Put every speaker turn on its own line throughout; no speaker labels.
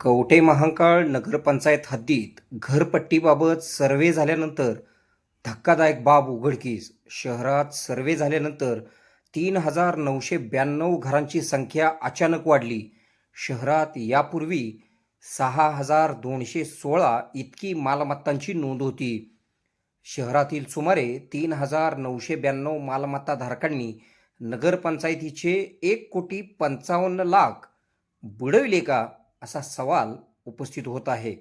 कवठे महांकाळ नगरपंचायत हद्दीत घरपट्टीबाबत सर्वे झाल्यानंतर धक्कादायक बाब उघडकीस. शहरात सर्वे झाल्यानंतर तीन हजार नऊशे ब्याण्णव घरांची संख्या अचानक वाढली. शहरात यापूर्वी सहा हजार दोनशे सोळा इतकी मालमत्तांची नोंद होती. शहरातील सुमारे तीन हजार नऊशे ब्याण्णव मालमत्ताधारकांनी नगरपंचायतीचे एक कोटी पंचावन्न लाख बुडविले का? असा सवाल उपस्थित होत आहे.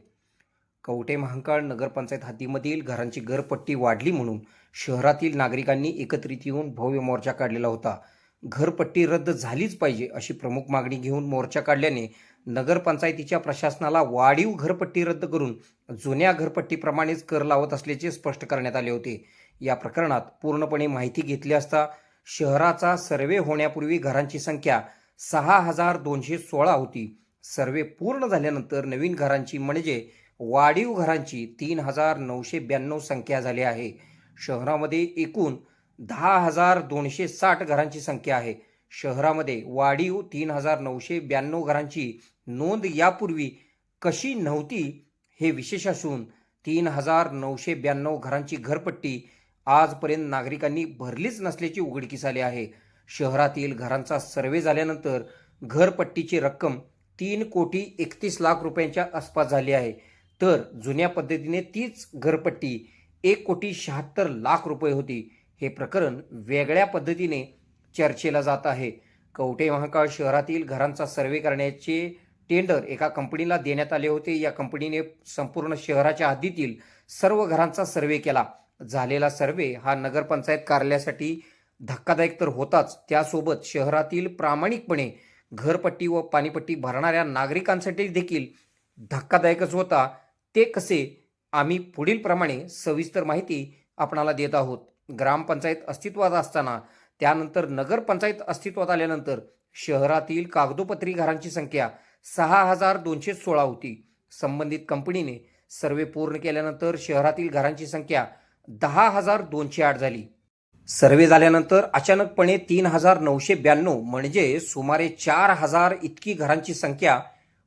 कवटे महांकाळ नगरपंचायत हद्दीमधील घरांची घरपट्टी वाढली म्हणून शहरातील नागरिकांनी एकत्रित येऊन भव्य मोर्चा काढलेला होता. घरपट्टी रद्द झालीच पाहिजे अशी प्रमुख मागणी घेऊन मोर्चा काढल्याने नगरपंचायतीच्या प्रशासनाला वाढीव घरपट्टी रद्द करून जुन्या घरपट्टीप्रमाणेच कर लावत असल्याचे स्पष्ट करण्यात आले होते. या प्रकरणात पूर्णपणे माहिती घेतली असता शहराचा सर्वे होण्यापूर्वी घरांची संख्या सहा हजार दोनशे सोळा होती. सर्वे पूर्ण झाल्यानंतर नवीन घरांची म्हणजे वाढीव घरांची तीन हजार नऊशे ब्याण्णव संख्या झाली आहे. शहरामध्ये एकूण दहा हजार दोनशे साठ घरांची संख्या आहे. शहरामध्ये वाढीव तीन हजार नऊशे ब्याण्णव घरांची नोंद यापूर्वी कशी नव्हती हे विशेष असून तीन हजार नऊशे ब्याण्णव घरांची घरपट्टी आजपर्यंत नागरिकांनी भरलीच नसल्याची उघडकीस आली आहे. शहरातील घरांचा सर्वे झाल्यानंतर घरपट्टीची रक्कम तीन कोटी एकतीस लाख रुपयांच्या आसपास झाली आहे. तर जुन्या पद्धतीने तीच घरपट्टी एक कोटी शहात्तर लाख रुपये होती. हे प्रकरण वेगळ्या पद्धतीने चर्चेला जात आहे. कवटे महाकाळ शहरातील घरांचा सर्वे करण्याचे टेंडर एका कंपनीला देण्यात आले होते. या कंपनीने संपूर्ण शहराच्या हद्दीतील सर्व घरांचा सर्वे केला. झालेला सर्वे हा नगरपंचायत कार्यालयासाठी धक्कादायक तर होताच. त्यासोबत शहरातील प्रामाणिकपणे घरपट्टी व पाणीपट्टी भरणाऱ्या नागरिकांसाठी देखील धक्कादायकच होता. ते कसे? आम्ही पुढील प्रमाणे सविस्तर माहिती आपणाला देत आहोत. ग्रामपंचायत अस्तित्वात असताना त्यानंतर नगरपंचायत अस्तित्वात आल्यानंतर शहरातील कागदोपत्री घरांची संख्या सहा हजार दोनशे सोळा होती. संबंधित कंपनीने सर्वे पूर्ण केल्यानंतर शहरातील घरांची संख्या दहा हजार दोनशे आठ झाली. सर्वे झाल्यानंतर अचानकपणे तीन हजार नऊशे ब्याण्णव म्हणजे सुमारे चार हजार इतकी घरांची संख्या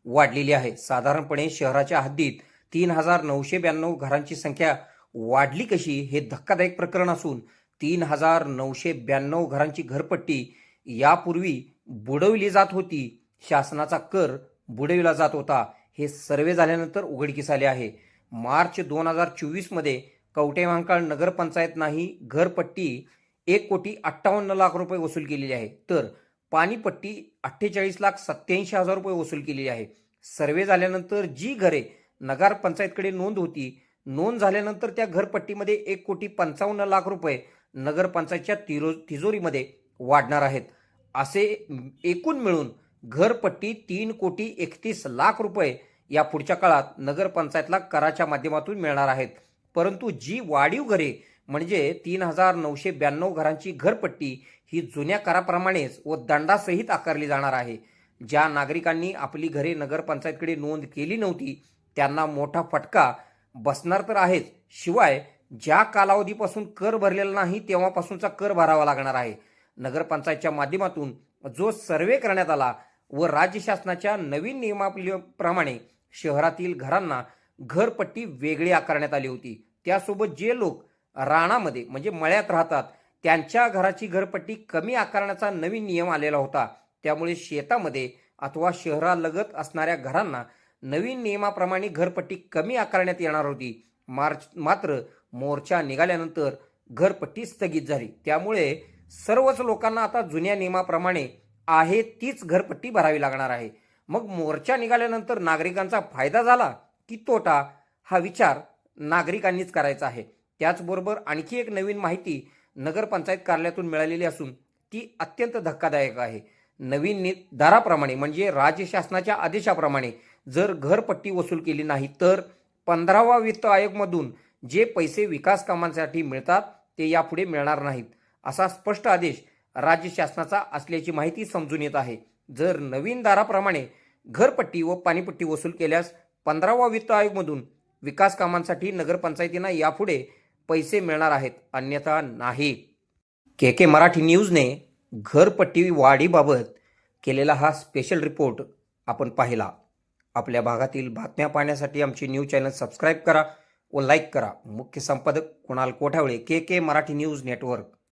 वाढलेली आहे. साधारणपणे शहराच्या हद्दीत तीन हजार नऊशे ब्याण्णव घरांची संख्या वाढली कशी हे धक्कादायक प्रकरण असून तीन हजार नऊशे ब्याण्णव घरांची घरपट्टी यापूर्वी बुडवली जात होती. शासनाचा कर बुडविला जात होता. हे सर्वे झाल्यानंतर उघडकीस आले आहे. मार्च दोन हजार चोवीसमध्ये कवटेवांकाळ नगरपंचायत नाही घरपट्टी एक कोटी अठ्ठावन्न लाख रुपये वसूल केलेली आहे. तर पाणीपट्टी अठ्ठेचाळीस लाख सत्याऐंशी हजार रुपये वसूल केलेली आहे. सर्वे झाल्यानंतर जी घरे नगरपंचायतकडे नोंद होती नोंद झाल्यानंतर त्या घरपट्टीमध्ये एक कोटी पंचावन्न लाख रुपये नगरपंचायतच्या तिरो तिजोरीमध्ये वाढणार आहेत. असे एकूण मिळून घरपट्टी तीन कोटी एकतीस लाख रुपये या पुढच्या काळात नगरपंचायतला कराच्या माध्यमातून मिळणार आहेत. परंतु जी वाढीव घरे म्हणजे तीन हजार नऊशे ब्याण्णव घरांची घरपट्टी ही जुन्या कराप्रमाणेच व दंडासहित आकारली जाणार आहे. ज्या नागरिकांनी आपली घरे नगरपंचायतकडे नोंद केली नव्हती त्यांना मोठा फटका बसणार तर आहेच. शिवाय ज्या कालावधीपासून कर भरलेला नाही तेव्हापासूनचा कर भरावा लागणार आहे. नगरपंचायतच्या माध्यमातून जो सर्वे करण्यात आला व राज्य शासनाच्या नवीन नियमाप्रमाणे शहरातील घरांना घरपट्टी वेगळी आकारण्यात आली होती. त्यासोबत जे लोक राणामध्ये म्हणजे मळ्यात राहतात त्यांच्या घराची घरपट्टी कमी आकारण्याचा नवीन नियम आलेला होता. त्यामुळे शेतामध्ये अथवा शहरालगत असणाऱ्या घरांना नवीन नियमाप्रमाणे घरपट्टी कमी आकारण्यात येणार होती. मार्च मात्र मोर्चा निघाल्यानंतर घरपट्टी स्थगित झाली. त्यामुळे सर्वच लोकांना आता जुन्या नियमाप्रमाणे आहे तीच घरपट्टी भरावी लागणार आहे. मग मोर्चा निघाल्यानंतर नागरिकांचा फायदा झाला? की तोटा हा विचार नागरिकांनीच करायचा आहे. त्याचबरोबर आणखी एक नवीन माहिती नगरपंचायत कार्यालयातून मिळालेली असून ती अत्यंत धक्कादायक आहे. नवीन नि दराप्रमाणे म्हणजे राज्य शासनाच्या आदेशाप्रमाणे जर घरपट्टी वसूल केली नाही तर पंधरावा वित्त आयोगमधून जे पैसे विकास कामांसाठी मिळतात ते यापुढे मिळणार नाहीत असा स्पष्ट आदेश राज्य शासनाचा असल्याची माहिती समजून येत आहे. जर नवीन दाराप्रमाणे घरपट्टी व पाणीपट्टी वसूल केल्यास पंधरावा वित्त आयोगमधून विकास कामांसाठी नगरपंचायतींना यापुढे पैसे मिळणार आहेत अन्यथा नाही. के के मराठी न्यूजने घरपट्टी वाढीबाबत केलेला हा स्पेशल रिपोर्ट आपण पाहिला. आपल्या भागातील बातम्या पाहण्यासाठी आमचे न्यूज चॅनल सबस्क्राईब करा व लाईक करा. मुख्य संपादक Kunal Kothawale K K Marathi news network